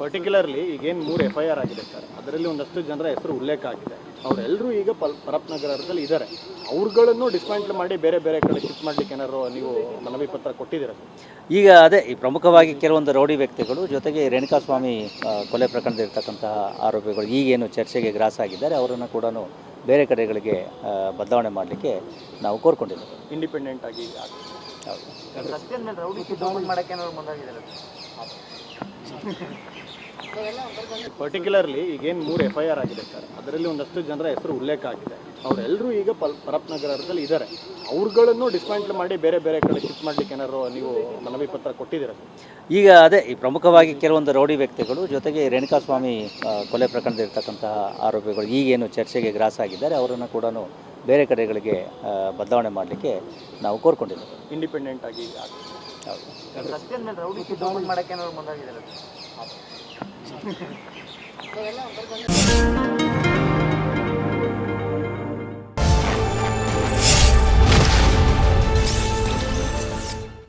Particularly ಈಗೇನು ಮೂರು F I R ಆಗಿದೆ ಸರ್. ಅದರಲ್ಲಿ ಒಂದಷ್ಟು ಜನರ ಹೆಸರು ಉಲ್ಲೇಖ ಆಗಿದೆ. ಅವರೆಲ್ಲರೂ ಈಗ ಪಲ್ ಪರಪ್ ನಗರದಲ್ಲಿ ಇದ್ದಾರೆ ಅವ್ರುಗಳನ್ನು ಡಿಸ್ಮ್ಯಾಂಟ್ಲ್ ಮಾಡಿ ಬೇರೆ ಬೇರೆ ಕಡೆ ಶಿಫ್ಟ್ ಮಾಡ್ಲಿಕ್ಕೆ ಏನಾದ್ರು ನೀವು ಮನವಿ ಪತ್ರ ಕೊಟ್ಟಿದ್ದೀರಾ ಈಗ ಅದೇ ಈ ಪ್ರಮುಖವಾಗಿ ಕೆಲವೊಂದು ರೌಡಿ ವ್ಯಕ್ತಿಗಳು ಜೊತೆಗೆ ರೇಣುಕಾಸ್ವಾಮಿ ಸ್ವಾಮಿ ಕೊಲೆ ಪ್ರಕರಣದ ಇರ್ತಕ್ಕಂತಹ ಆರೋಪಿಗಳು ಈಗೇನು ಚರ್ಚೆಗೆ ಗ್ರಾಸ ಆಗಿದ್ದಾರೆ ಅವರನ್ನು ಕೂಡ ಬೇರೆ ಕಡೆಗಳಿಗೆ ಬದಲಾವಣೆ ಮಾಡಲಿಕ್ಕೆ ನಾವು ಕೋರ್ಕೊಂಡಿದ್ದೇವೆ. ಇಂಡಿಪೆಂಡೆಂಟ್ ಆಗಿ ಆಗಿ. ಹೌದು. ಪರ್ಟಿಕ್ಯುಲರ್ಲಿ ಈಗೇನು ಮೂರು ಎಫ್ ಐ ಆರ್ ಆಗಿದೆ ಸರ್. ಅದರಲ್ಲಿ ಒಂದಷ್ಟು ಜನರ ಹೆಸರು ಉಲ್ಲೇಖ ಆಗಿದೆ. ಅವರೆಲ್ಲರೂ ಈಗ ಪಲ್ ಪರಪ್ ನಗರದಲ್ಲಿ ಇದ್ದಾರೆ ಅವ್ರುಗಳನ್ನು ಡಿಸ್ಮ್ಯಾಂಟ್ಲ್ ಮಾಡಿ ಬೇರೆ ಬೇರೆ ಕಡೆ ಶಿಫ್ಟ್ ಮಾಡ್ಲಿಕ್ಕೆ ಏನಾದ್ರು ನೀವು ಮನವಿ ಪತ್ರ ಕೊಟ್ಟಿದ್ದೀರಾ ಈಗ ಅದೇ ಈ ಪ್ರಮುಖವಾಗಿ ಕೆಲವೊಂದು ರೌಡಿ ವ್ಯಕ್ತಿಗಳು ಜೊತೆಗೆ ರೇಣುಕಾಸ್ವಾಮಿ ಸ್ವಾಮಿ ಕೊಲೆ ಪ್ರಕರಣದ ಇರ್ತಕ್ಕಂತಹ ಆರೋಪಿಗಳು ಈಗೇನು ಚರ್ಚೆಗೆ ಗ್ರಾಸ ಆಗಿದ್ದಾರೆ ಅವರನ್ನು ಕೂಡ ಬೇರೆ ಕಡೆಗಳಿಗೆ ಬದಲಾವಣೆ ಮಾಡಲಿಕ್ಕೆ ನಾವು ಕೋರ್ಕೊಂಡಿದ್ದೇವೆ. ಇಂಡಿಪೆಂಡೆಂಟ್ ಆಗಿ ಆಗಿ. ಹೌದು. Gracias.